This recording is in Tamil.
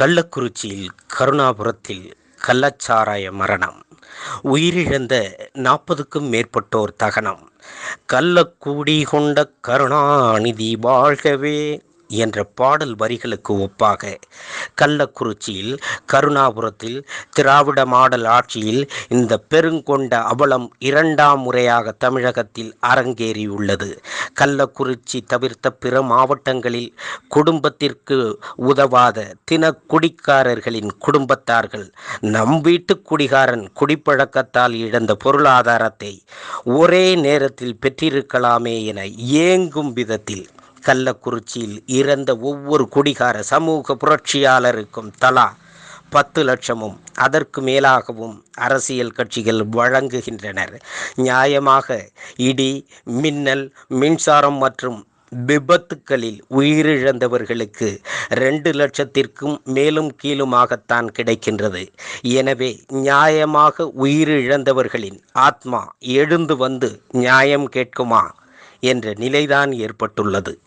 கள்ளக்குறிச்சியில் கருணாபுரத்தில் கள்ளச்சாராய மரணம். உயிரிழந்த நாற்பதுக்கும் மேற்பட்டோர் தகனம். கள்ளக்கூடி கொண்ட கருணாநிதி வாழ்கவே என்ற பாடல் வரிகளுக்கு ஒப்பாக கள்ளக்குறிச்சியில் கருணாபுரத்தில் திராவிட மாடல் ஆட்சியில் இந்த பெருங்கொண்ட அவலம் இரண்டாம் முறையாக தமிழகத்தில் அரங்கேறியுள்ளது. கள்ளக்குறிச்சி தவிர்த்த பிற மாவட்டங்களில் குடும்பத்திற்கு உதவாத தின குடிக்காரர்களின் குடும்பத்தார்கள் நம் வீட்டு குடிகாரன் குடிப்பழக்கத்தால் இழந்த பொருளாதாரத்தை ஒரே நேரத்தில் பெற்றிருக்கலாமே என ஏங்கும் விதத்தில் கள்ளக்குறிச்சியில் இறந்த ஒவ்வொரு குடிகார சமூக புரட்சியாளருக்கும் தலா பத்து லட்சமும். அதற்கு மேலாகவும் அரசியல் கட்சிகள் வழங்குகின்றனர். நியாயமாக இடி மின்னல் மின்சாரம் மற்றும் விபத்துக்களில் உயிரிழந்தவர்களுக்கு ரெண்டு லட்சத்திற்கும் மேலும் கீழுமாகத்தான் கிடைக்கின்றது. எனவே நியாயமாக உயிரிழந்தவர்களின் ஆத்மா எழுந்து வந்து நியாயம் கேட்குமா? என்ற நிலைதான் ஏற்பட்டுள்ளது.